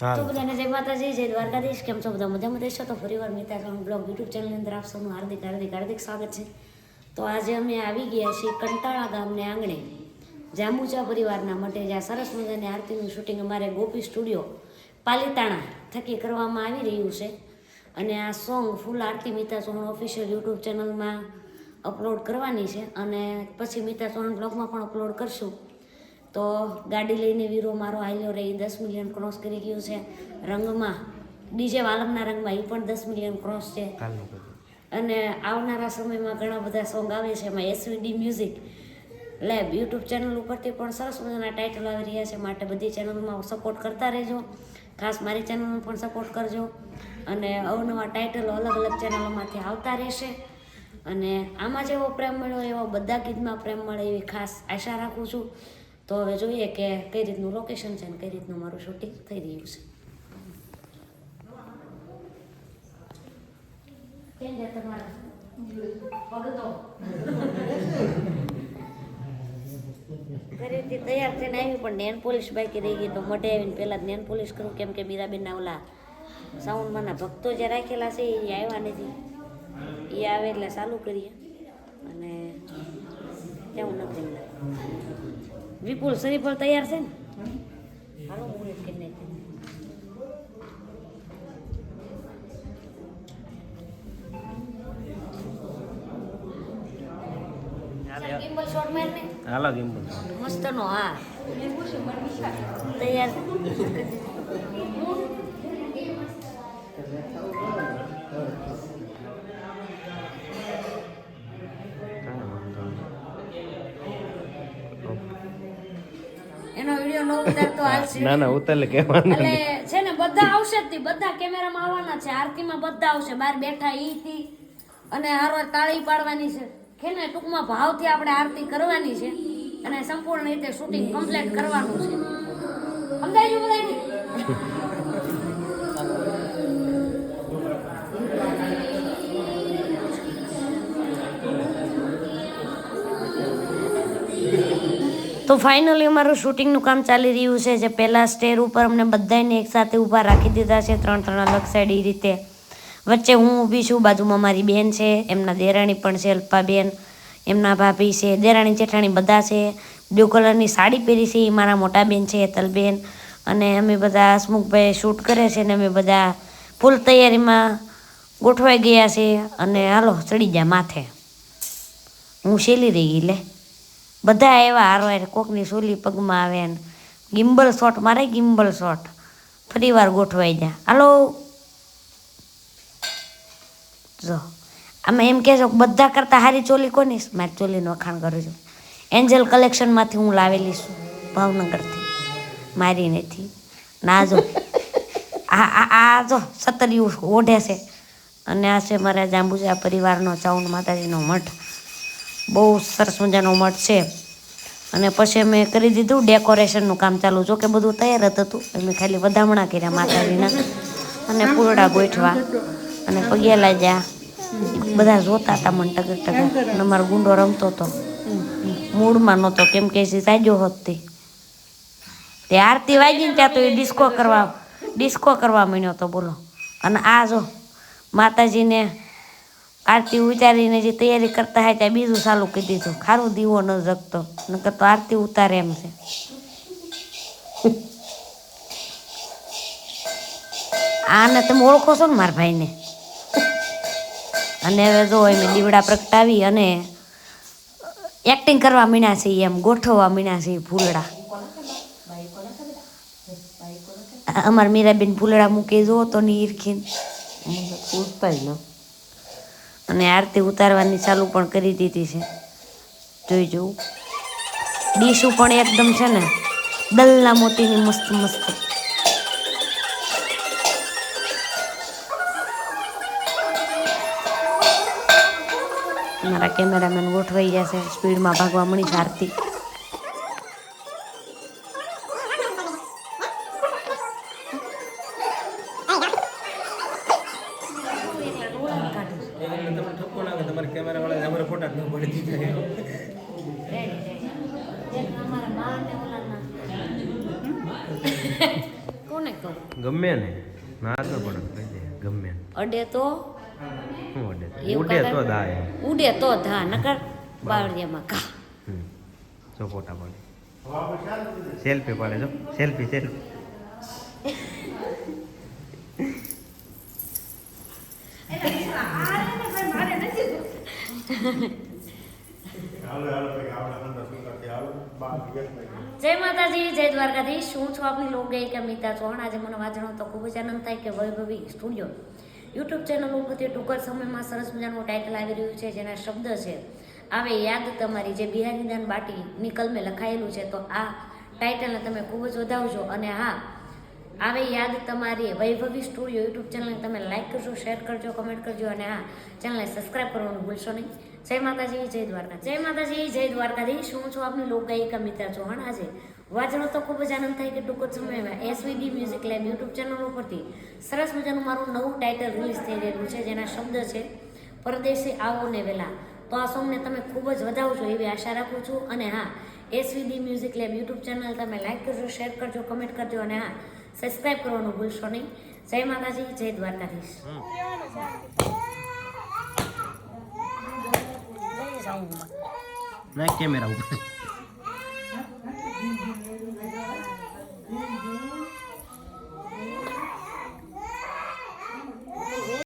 તો બધાને જય માતાજી, જય દ્વારકાધીશ. કેમ છો બધા? મજામાં દેશો તો ફરીવાર મિતા કામ બ્લોગ યુટ્યુબ ચેનલની અંદર આપ સૌનું હાર્દિક હાર્દિક હાર્દિક સ્વાગત છે. તો આજે અમે આવી ગયા છીએ કંટાળા ગામને આંગણે જાંબુચા પરિવારના માટે જ્યાં સરસ મજાની આરતીનું શૂટિંગ અમારે ગોપી સ્ટુડિયો પાલીતાણા થકી કરવામાં આવી રહ્યું છે. અને આ song full Aarti Mita Sohan official YouTube ચેનલમાં અપલોડ કરવાની છે. અને પછી મિતા સોહણ બ્લોગમાં પણ અપલોડ કરશું. તો ગાડી લઈને વીરો મારો આલ્યો રહી દસ મિલિયન ક્રોસ કરી ગયું છે. રંગમાં ડીજે વાલમના રંગમાં એ પણ દસ મિલિયન ક્રોસ છે. અને આવનારા સમયમાં ઘણા બધા સોંગ આવે છે એમાં SVD music lab YouTube channel ઉપરથી પણ સરસ મજાના ટાઇટલ આવી રહ્યા છે. માટે બધી ચેનલમાં સપોર્ટ કરતા રહેજો. ખાસ મારી ચેનલમાં પણ સપોર્ટ કરજો. અને અવનવા ટાઇટલો અલગ અલગ ચેનલોમાંથી આવતા રહેશે. અને આમાં જેવો પ્રેમ મળ્યો એવો બધા ગીતમાં પ્રેમ મળે એવી ખાસ આશા રાખું છું. તો હવે જોઈએ કે કઈ રીતનું લોકેશન છે અને કઈ રીતનું મારું શૂટિંગ થઈ રહ્યું છે. ઘરેથી તૈયાર થઈને આવી પણ નેન પોલિશ બાકી રહી ગઈ તો મોઢે આવીને પહેલાં નેન પોલીશ કરું, કેમ કે મીરાબેનના ઓલા સાઉન્ડમાંના ભક્તો જે રાખેલા છે, એ આવ્યા નથી. એ આવે એટલે ચાલુ કરીએ. અને કેવું નથી. વિપુલ શરીફળ તૈયાર છે ને? હાલો મુહૂર્ત કરી નાખીએ. gimbal shot માર ને. હાલો ગિમ્બલ મસ્તનો હા તૈયાર એનો વીડિયો ઉતાર તો હાલશે. ના ના ઉતરલે કહેવાનું એટલે છે ને બધા આવશે જ બધા કેમેરામાં આવવાના છે આરતીમાં બધા આવશે બહાર બેઠા ઈ થી અને હારો તાળી પાડવાની છે. કે ને ટૂંકમાં ભાવથી આપણે આરતી કરવાની છે અને સંપૂર્ણ રીતે શૂટિંગ કમ્પ્લીટ કરવાનું છે. સમજાય ગયું બધાને? તો ફાઇનલી અમારું શૂટિંગનું કામ ચાલી રહ્યું છે જે પહેલાં સ્ટેર ઉપર અમને બધાને એકસાથે ઊભા રાખી દીધા છે, ત્રણ ત્રણ અલગ સાઈડ એ રીતે. વચ્ચે હું ઊભી છું, બાજુમાં મારી બેન છે, એમના દેરાણી પણ છે, અલ્પાબેન, એમના ભાભી છે, દેરાણી જેઠાણી બધા છે. બ્લુ કલરની સાડી પહેરી છે એ મારા મોટા બેન છે, હેતલબેન. અને અમે બધા હસમુખભાઈ શૂટ કરે છે ને અમે બધા ફૂલ તૈયારીમાં ગોઠવાઈ ગયા છે. અને હાલો, ચડી જા માથે. હું શેલી રહી લે. બધા એવા હારવાર કોકની સોલી પગમાં આવે ને ગિમ્બલ શોટ, મારે ગિમ્બલ શોટ. ફરી વાર ગોઠવાઈ જા. હાલો. જો. આમાં એમ કહેશો બધા કરતાં હારી ચોલી કોની? મારી ચોલીનું વખાણ કરું છું. એન્જલ કલેક્શનમાંથી હું લાવેલી છું, ભાવનગરથી. મારી નથી. ના જો. આ આ જો સતરિયું ઓઢે છે. અને આ છે મારા જાંબુજા પરિવારનો ચાઉન માતાજીનો મઠ. બહુ સરસ મજાનો મઠ છે. અને પછી અમે કરી દીધું ડેકોરેશનનું કામ ચાલુ. જો કે બધું તૈયાર જ હતું. અમે ખાલી વધામણા કર્યા માતાજીના. અને પૂરડા ગોઠવા. અને પગે લાગ્યા બધા જોતા હતા મને ટગર ટગર. અને મારો ગુંડો રમતો હતો મૂળમાં નહોતો. કેમ કે સાજો હોત તે. આરતી વાગીને ત્યાં તો એ ડિસ્કો કરવા ડિસ્કો કરવા માંડ્યો તો બોલો. અને આ જો, માતાજીને આરતી ઉતારીને જે તૈયારી કરતા હોય ત્યાં બીજું ચાલુ કરી દીધું. ખારું દીવો ન જગતો, નકર તો આરતી ઉતારે એમ છે. આને તમે ઓળખો છો ને મારા ભાઈને? અને હવે જો એમ દીવડા પ્રગટાવી અને એક્ટિંગ કરવા મીણ્યા છે એમ, ગોઠવવા મીણ્યા છે ફૂલડા અમારા મીરાબેન ફૂલડા મૂકી જો તો ની પૂછતા જ ન. અને આરતી ઉતારવાની ચાલુ પણ કરી દીધી છે. જોઈ જોઉં ડીશું પણ એકદમ છે ને, દલના મોતીની મસ્ત મસ્ત. મારા કેમેરામેન ગોઠવાઈ છે, સ્પીડમાં ભાગવા મળી આરતી. તમારે કેમેરા વાળા અમારે ફોટા ન પડી દીધા કોને તો ગમે ને? ના તો પડે કહી દે ગમે અડે તો? ઉડે તો ધા ઉડે તો ધા નકર બાવળિયામાં ઘા. હમ. જો ફોટા પાડે. સેલ્ફી પાડે જો. Selfie selfie. જય માતાજી, જય દ્વારકાધીશ. હું છું આપની લોકગાયિકા મિતા ચૌહાણ. આજે મને વાંચણો તો ખૂબ જ આનંદ થાય કે વૈભવી સ્ટુડિયો યુટ્યુબ ચેનલ ઉપરથી ટૂંક સમયમાં સરસ મજાનું ટાઇટલ આવી રહ્યું છે, જેના શબ્દ છે, આવે યાદ તમારી જે બિહારી દાન બાટીની કલમે લખાયેલું છે. તો આ ટાઇટલને તમે ખૂબ જ વધાવજો. અને હા, આવે યાદ તમારી વૈભવી સ્ટુડિયો યુટ્યુબ ચેનલને તમે લાઇક કરજો, શેર કરજો, કમેન્ટ કરજો. અને હા, ચેનલને સબસ્ક્રાઈબ કરવાનું ભૂલશો નહીં. જય માતાજી જય દ્વારકા જય માતાજી જય દ્વારકાધીશ. હું છું આપની લોકગાયિકા મિત્રા ચૌહાણ. આજે વાંચણો તો ખૂબ જ આનંદ થાય કે ટૂંક જ સમયમાં SVD music lab YouTube channel ઉપરથી સરસ મજાનું મારું નવું ટાઇટલ રિલીઝ થઈ રહેલું છે જેના શબ્દ છે પરદેશી આવો ને વેલા. તો આ સોંગને તમે ખૂબ જ વધાવજો એવી આશા રાખું છું. અને હા SVD music lab YouTube channel તમે લાઈક કરજો શેર કરજો કમેન્ટ કરજો અને હા સબસ્ક્રાઈબ કરવાનું ભૂલશો નહીં. જય માતાજી જય દ્વારકાધીશ. ના કેમેરા ઉપર.